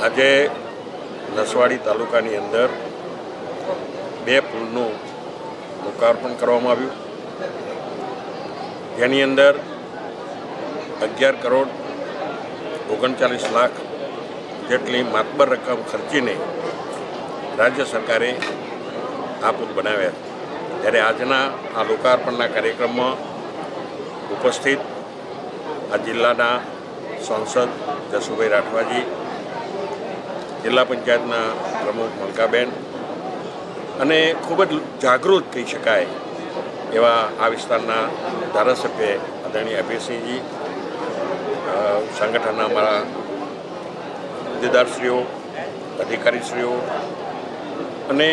આજે નસવાડી તાલુકાની અંદર બે પુલનું લોકાર્પણ કરવામાં આવ્યું. જેની અંદર અગિયાર કરોડ ઓગણચાલીસ લાખ જેટલી માતબર રકમ ખર્ચીને રાજ્ય સરકારે આ પુલ બનાવ્યા ત્યારે આજના આ લોકાર્પણના કાર્યક્રમમાં ઉપસ્થિત આ જિલ્લાના સાંસદ જસુભાઈ રાઠવાજી જિલ્લા પંચાયતના પ્રમુખ મલકાબેન. અને ખૂબ જ જાગૃત કહી શકાય એવા આ વિસ્તારના ધારાસભ્ય આદરણીય અભયસિંહજી સંગઠનના અમારા હોદ્દેદારશ્રીઓ અધિકારીશ્રીઓ અને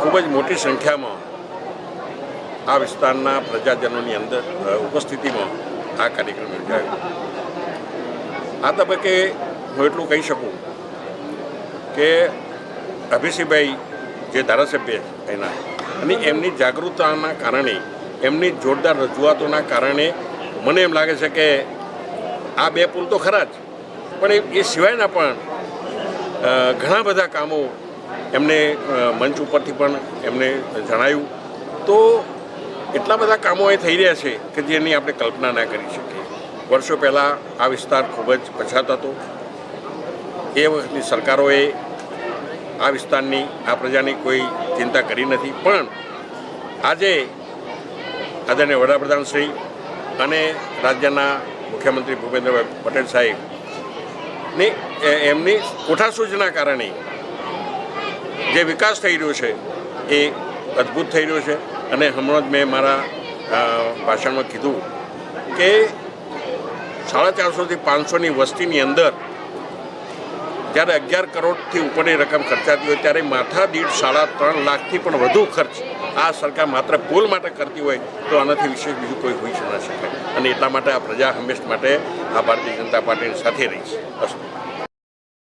ખૂબ જ મોટી સંખ્યામાં આ વિસ્તારના પ્રજાજનોની અંદર ઉપસ્થિતિમાં આ કાર્યક્રમ યોજાયો. આ તબક્કે હું એટલું કહી શકું કે અભિષેકભાઈ જે ધારાસભ્ય એના, અને એમની જાગૃતતાના કારણે, એમની જોરદાર રજૂઆતોના કારણે મને એમ લાગે છે કે આ બે પુલ તો ખરા જ, પણ એ સિવાયના પણ ઘણા બધા કામો એમને મંચ ઉપરથી પણ એમને જણાયું. તો એટલા બધા કામો એ થઈ રહ્યા છે કે જેની આપણે કલ્પના ના કરી શકીએ. વર્ષો પહેલાં આ વિસ્તાર ખૂબ જ પછાત હતો. એ વખતની સરકારોએ આ વિસ્તારની, આ પ્રજાની કોઈ ચિંતા કરી નથી. પણ આજે આદરણીય વડાપ્રધાન શ્રી અને રાજ્યના મુખ્યમંત્રી ભૂપેન્દ્રભાઈ પટેલ સાહેબની એમની કોઠાસૂચના કારણે જે વિકાસ થઈ રહ્યો છે એ અદ્ભુત થઈ રહ્યો છે. અને હમણાં જ મેં મારા ભાષણમાં કીધું કે સાડા ચારસોથી પાંચસોની વસ્તીની અંદર જ્યારે અગિયાર કરોડથી ઉપરની રકમ ખર્ચાતી હોય ત્યારે માથા દીઠ સાડા ત્રણ લાખથી પણ વધુ ખર્ચ આ સરકાર માત્ર પુલ માટે કરતી હોય તો આનાથી વિશેષ બીજું કોઈ હોઈ ના શકે અને એટલા માટે આ પ્રજા હંમેશ માટે આ ભારતીય જનતા પાર્ટીની સાથે રહી છે. અસ્તુ.